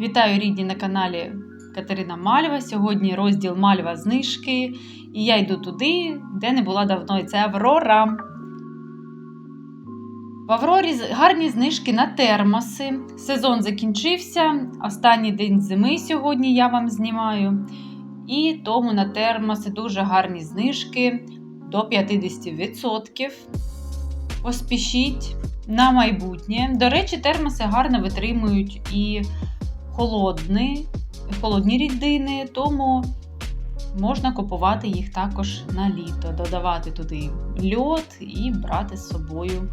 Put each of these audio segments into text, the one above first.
Вітаю рідні на каналі Катерина Мальва. Сьогодні розділ Мальва знижки. І я йду туди, де не була давно. І це Аврора. В Аврорі гарні знижки на термоси. Сезон закінчився. Останній день зими сьогодні я вам знімаю. І тому на термоси дуже гарні знижки до 50%. Поспішіть на майбутнє. До речі, термоси гарно витримують і холодні, холодні рідини, тому можна купувати їх також на літо, додавати туди льод і брати з собою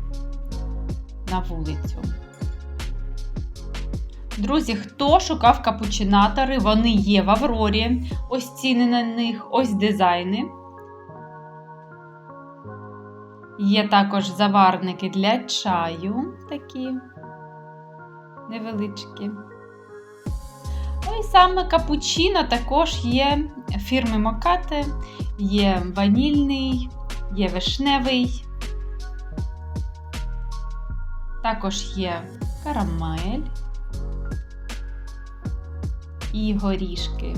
на вулицю. Друзі, хто шукав капучинатори, вони є в Аврорі. Ось ціни на них, ось дизайни. Є також заварники для чаю, такі невеличкі. Ну і саме капучино також є фірми Мокате, є ванільний, є вишневий. Також є карамель і горішки.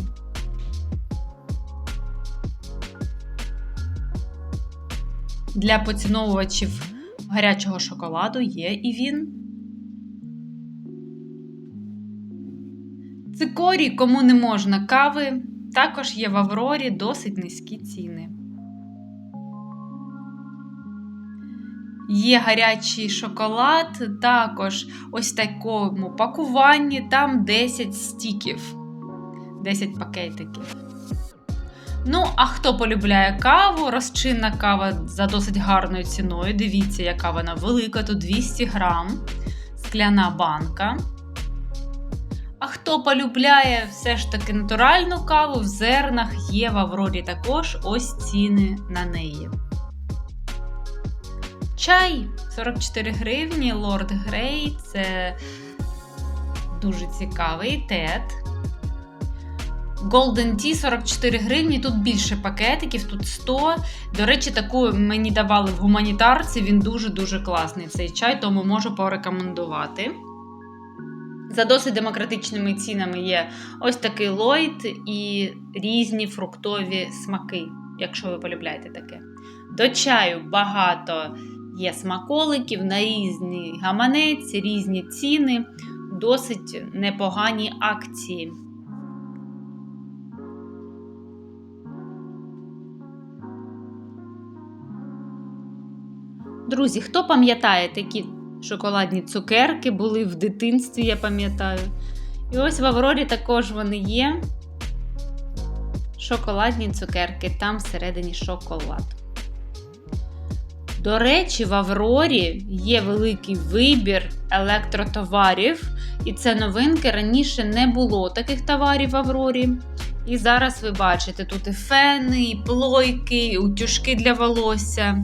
Для поціновувачів гарячого шоколаду є і він. Цикорій, кому не можна кави, також є в Аврорі досить низькі ціни. Є гарячий шоколад, також ось такому пакуванні, там 10 стіків, 10 пакетиків. Ну, а хто полюбляє каву, розчинна кава за досить гарною ціною. Дивіться, яка вона велика, тут 200 грам, скляна банка. Хто полюбляє все ж таки натуральну каву, в зернах є в Аврорі також ось ціни на неї. Чай 44 гривні, Лорд Грей це дуже цікавий тет. Golden Tea 44 гривні, тут більше пакетиків, тут 100. До речі, таку мені давали в гуманітарці, він дуже-дуже класний цей чай, тому можу порекомендувати. За досить демократичними цінами є ось такий лойд і різні фруктові смаки, якщо ви полюбляєте таке. До чаю багато є смаколиків на різні гаманець, різні ціни, досить непогані акції. Друзі, хто пам'ятає такі шоколадні цукерки, були в дитинстві, я пам'ятаю. І ось в Аврорі також вони є. Шоколадні цукерки, там всередині шоколад. До речі, в Аврорі є великий вибір електротоварів, і це новинки. Раніше не було таких товарів в Аврорі. І зараз ви бачите, тут і фени, і плойки, і утюжки для волосся.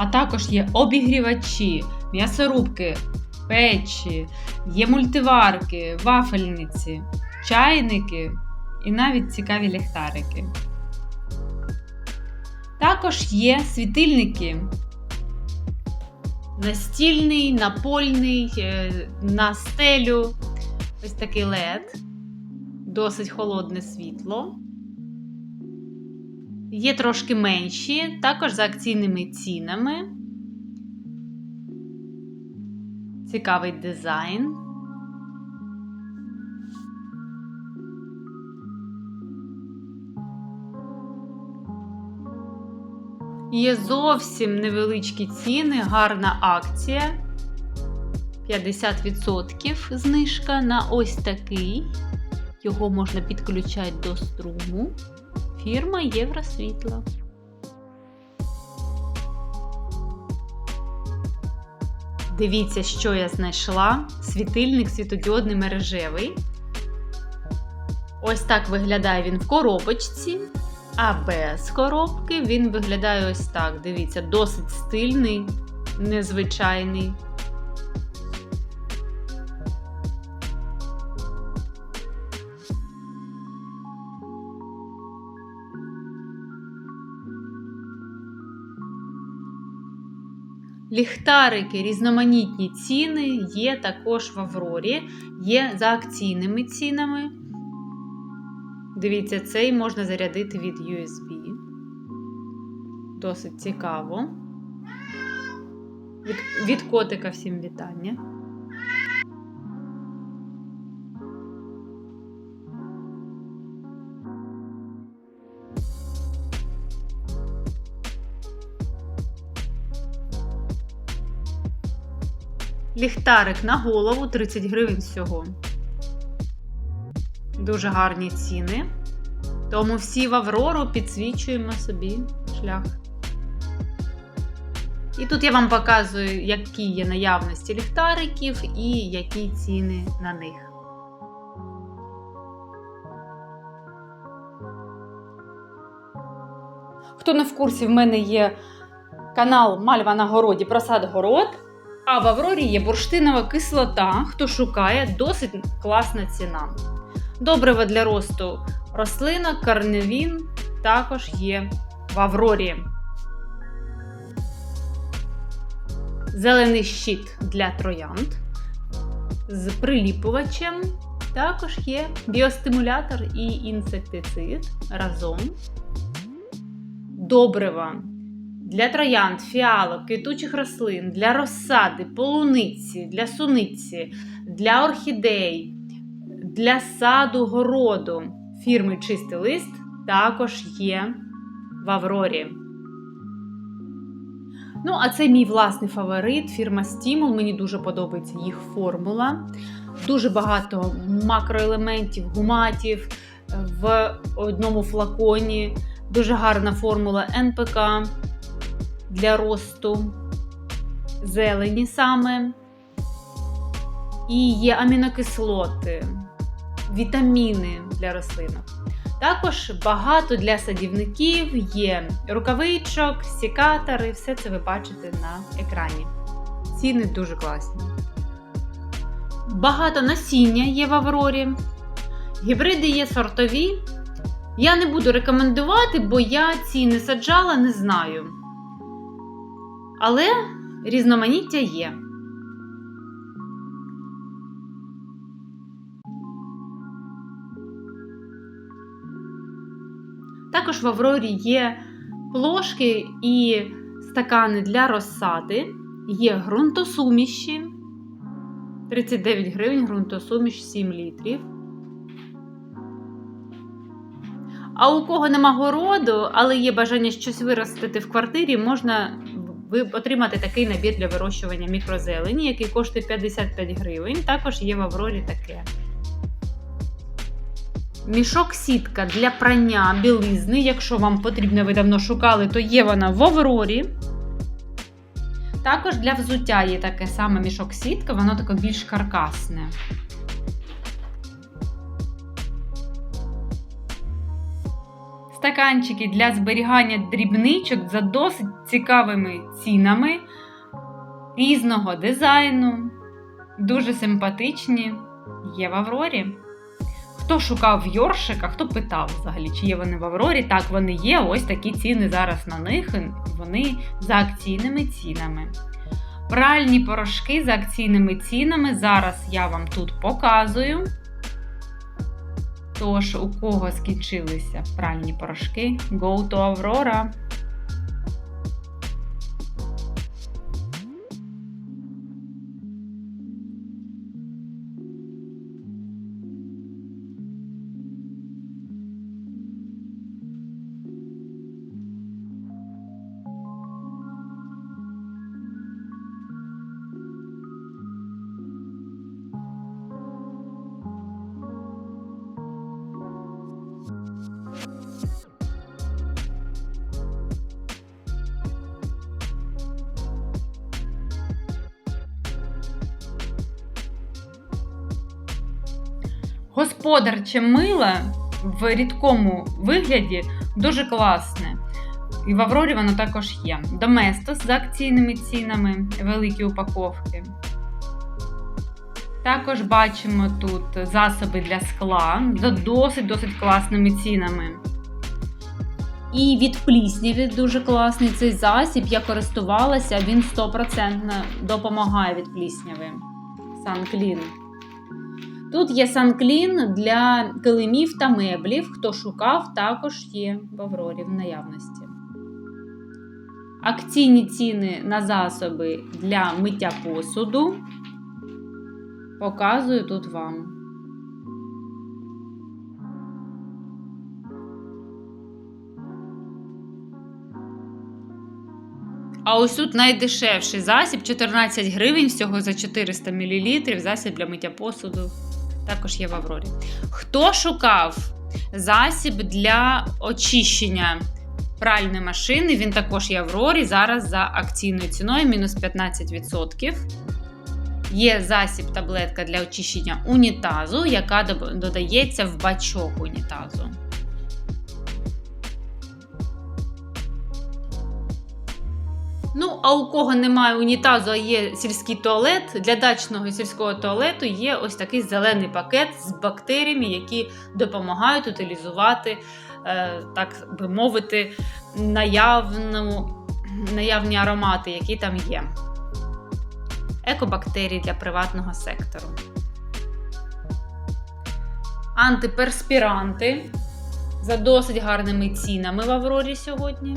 А також є обігрівачі, м'ясорубки, печі, є мультиварки, вафельниці, чайники і навіть цікаві ліхтарики. Також є світильники. Настільний, напольний, на стелю. Ось такий LED, досить холодне світло. Є трошки менші, також за акційними цінами. Цікавий дизайн. Є зовсім невеличкі ціни, гарна акція. 50% знижка на ось такий. Його можна підключати до струму. Фірма Євросвітла. Дивіться, що я знайшла. Світильник світодіодний мережевий. Ось так виглядає він в коробочці. А без коробки він виглядає ось так. Дивіться, досить стильний, незвичайний. Ліхтарики, різноманітні ціни є також в Аврорі, є за акційними цінами. Дивіться, цей можна зарядити від USB. Досить цікаво. Від, від котика всім вітання. Ліхтарик на голову 30 гривень всього. Дуже гарні ціни. Тому всі в Аврору підсвічуємо собі шлях. І тут я вам показую, які є наявності ліхтариків і які ціни на них. Хто не в курсі, в мене є канал Мальва на городі Просад Город. А в Аврорі є бурштинова кислота. Хто шукає, досить класна ціна. Добрива для росту рослинок, карневін також є в Аврорі. Зелений щит для троянд з приліпувачем. Також є біостимулятор і інсектицид разом. Добрива для троянд, фіалок, квітучих рослин, для розсади, полуниці, для суниці, для орхідей, для саду городу фірми Чистий лист також є в Аврорі. Ну, а це мій власний фаворит, фірма Стімул. Мені дуже подобається їх формула. Дуже багато макроелементів, гуматів в одному флаконі. Дуже гарна формула НПК для росту зелені саме. І є амінокислоти, вітаміни для рослинок. Також багато для садівників є рукавичок, сікатори, все це ви бачите на екрані. Ціни дуже класні. Багато насіння є в Аврорі. Гібриди є сортові. Я не буду рекомендувати, бо я ці не саджала, не знаю. Але різноманіття є. Також в Аврорі є плошки і стакани для розсади, є ґрунтосуміші. 39 гривень ґрунтосуміш 7 літрів. А у кого нема городу, але є бажання щось виростити в квартирі, можна отримати такий набір для вирощування мікрозелені, який коштує 55 гривень. Також є в Аврорі таке. Мішок сітка для прання білизни. Якщо вам потрібно, ви давно шукали, то є вона в Аврорі. Також для взуття є таке саме мішок сітка, воно таке більш каркасне. Стаканчики для зберігання дрібничок за досить цікавими цінами різного дизайну. Дуже симпатичні. Є в Аврорі. Хто шукав Йоршика, хто питав взагалі, чи є вони в Аврорі? Так, вони є. Ось такі ціни зараз на них. Вони за акційними цінами. Пральні порошки за акційними цінами. Зараз я вам тут показую. Тож, у кого скінчилися пральні порошки, go to Aurora! Господарче мило в рідкому вигляді дуже класне. І в Аврорі воно також є. Доместос з акційними цінами, великі упаковки. Також бачимо тут засоби для скла за досить-досить класними цінами. І від плісняві дуже класний цей засіб. Я користувалася, він 100% допомагає від плісняви. Санклін. Тут є санклін для килимів та меблів. Хто шукав, також є в Аврорі в наявності. Акційні ціни на засоби для миття посуду. Показую тут вам. А ось тут найдешевший засіб 14 гривень всього за 400 мл. Засіб для миття посуду. Також є в Аврорі. Хто шукав засіб для очищення пральної машини? Він також є в Аврорі. Зараз за акційною ціною мінус 15%. Є засіб таблетка для очищення унітазу, яка додається в бачок унітазу. Ну, а у кого немає унітазу, а є сільський туалет, для дачного сільського туалету є ось такий зелений пакет з бактеріями, які допомагають утилізувати, е, так би мовити, наявну, наявні аромати, які там є. Екобактерії для приватного сектору. Антиперспіранти за досить гарними цінами в Аврорі сьогодні.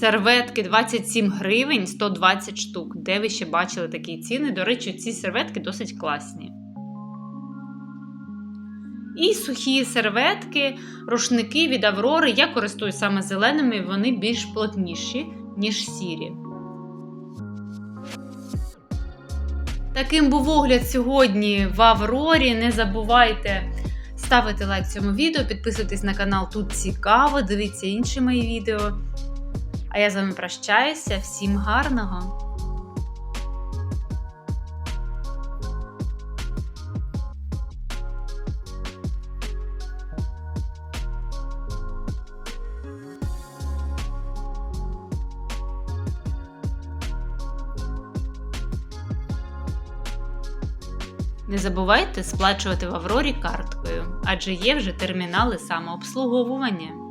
Серветки 27 гривень 120 штук. Де ви ще бачили такі ціни? До речі, ці серветки досить класні. І сухі серветки, рушники від Аврори. Я користуюсь саме зеленими, вони більш плотніші, ніж сірі. Таким був огляд сьогодні в Аврорі. Не забувайте ставити лайк цьому відео, підписуйтесь на канал Тут цікаво, дивіться інші мої відео. А я з вами прощаюся. Всім гарного! Не забувайте сплачувати в Аврорі карткою, адже є вже термінали самообслуговування.